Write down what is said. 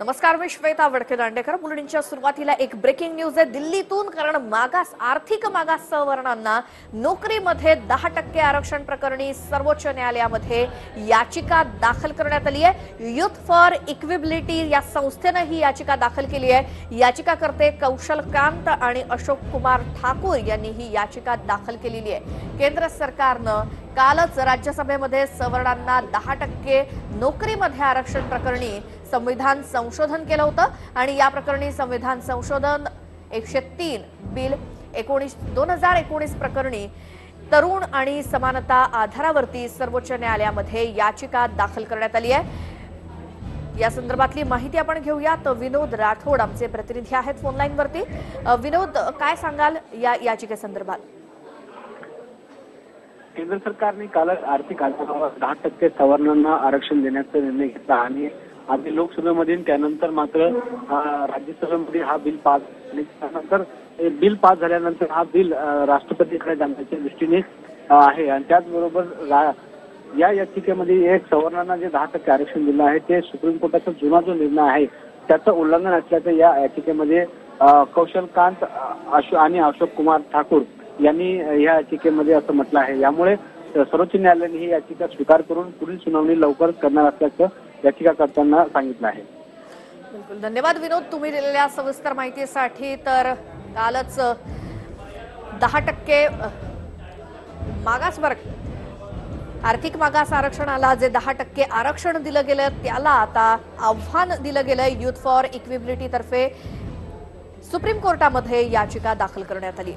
नमस्कार मी श्वेता वडके दांडेकर. बुलेटिनच्या सुरुवातीला एक ब्रेकिंग न्यूज आहे दिल्लीतून कारण मागास आर्थिक मागास सवर्णांना नोकरीमध्ये दहा टक्के आरक्षण प्रकरणी सर्वोच्च न्यायालयामध्ये याचिका दाखल करण्यात आली आहे. युथ फॉर इक्विबिलिटी या संस्थेनं ही याचिका दाखल केली आहे. याचिकाकर्ते कौशलकांत आणि अशोक कुमार ठाकूर यांनी ही याचिका दाखल केलेली आहे. केंद्र सरकारनं कालच राज्यसभेमध्ये सवर्णांना दहा टक्के नोकरीमध्ये आरक्षण प्रकरणी संविधान संशोधन केलं होतं. आणि या प्रकरणी संविधान संशोधन एकशे तीन बिल एकोणीस दोन हजार एकोणीस प्रकरणी तरुण आणि समानता आधारावरती सर्वोच्च न्यायालयामध्ये याचिका दाखल करण्यात आली आहे. या संदर्भातली माहिती आपण घेऊया तर विनोद राठोड आमचे प्रतिनिधी आहेत फोनलाईन वरती विनोद काय सांगाल या याचिकेसंदर्भात? केंद्र सरकारने कालच आर्थिक आंदोलनावर दहा टक्के सवर्णांना आरक्षण देण्याचा निर्णय घेतला आणि आधी लोकसभेमध्ये त्यानंतर मात्र राज्यसभेमध्ये हा बिल पास आणि त्यानंतर बिल पास झाल्यानंतर हा बिल राष्ट्रपतीकडे जाण्याच्या दृष्टीने आहे. आणि त्याचबरोबर रा- या याचिकेमध्ये एक सवर्णांना जे दहा टक्के आरक्षण दिलं आहे ते सुप्रीम कोर्टाचा जुना जो निर्णय आहे त्याचं उल्लंघन असल्याचं या याचिकेमध्ये कौशलकांत अशो आणि अशोक कुमार ठाकूर यांनी या याचिकेमध्ये असं म्हटलं आहे. यामुळे सर्वोच्च न्यायालयाने ही याचिका स्वीकार करून पुढील सुनावणी लवकरच करणार असल्याचं याचिकाकर्त्यांना सांगितलं आहे. बिलकुल. धन्यवाद विनोद. तुम्ही दिलेल्या सविस्तर माहितीसाठी तर कालच दहा टक्के मागास मागासवर्ग आर्थिक मागास आरक्षणाला जे दहा टक्के आरक्षण दिलं गेलं त्याला आता आव्हान दिलं गेलं युथ फॉर इक्विबिलिटी तर्फे. सुप्रीम कोर्टामध्ये याचिका दाखल करण्यात आली.